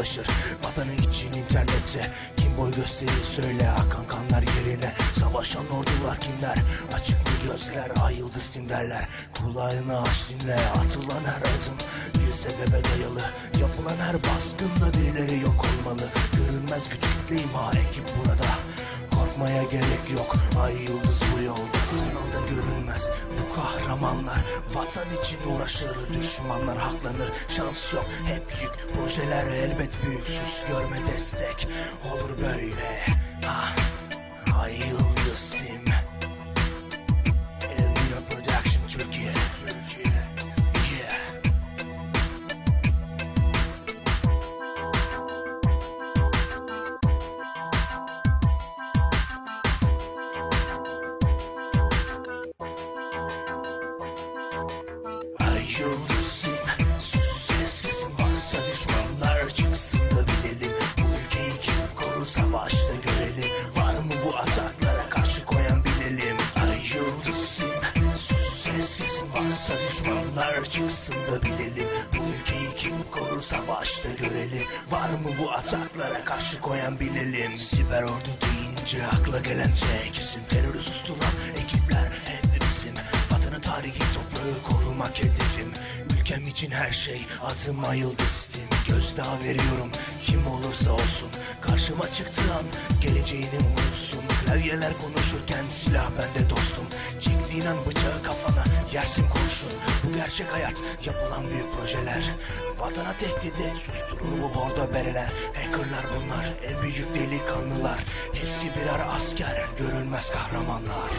Savaşır vatanı için internette. Kim boy gösterir söyle akan kanlar yerine. Savaşan ordular kimler? Açık mı gözler ay yıldız derler Kulağını aç dinle atılan her adım Bir sebebe dayalı. Yapılan her baskında birileri yok olmalı. Görünmez güç kitle ekip burada. Korkmaya gerek yok Ay yıldız bu yolda bu kahramanlar Vatan için uğraşır düşmanlar haklanır. Şans yok hep yük. Projeler elbet büyük sus görme destek. Olur böyle. Ah, Ay Ay yıldızım sus ses kesin varsa düşmanlar çıksın da bilelim. Bu ülkeyi kim korur savaşta görelim. Var mı bu ataklara karşı koyan bilelim. Ay yıldızım sus ses kesin varsa düşmanlar çıksın da bilelim. Bu ülkeyi kim korur savaşta görelim. Var mı bu ataklara karşı koyan bilelim. Siber ordu deyince akla gelen tek isim Terörü susturan ekipler korumak hedefim Ülkem için her şey adıma yıldızdım Gözdağı veriyorum. Kim olursa olsun. Karşıma çıktığı an geleceğini unutsun. Klavyeler konuşurken silah bende dostum. Çektiğin an bıçağı kafana yersin kurşun. Bu gerçek hayat. Yapılan büyük projeler. Vatana tehdidi. Susturur bu bordo bereler. Hackerlar bunlar. En büyük delikanlılar. Hepsi birer asker. Görünmez kahramanlar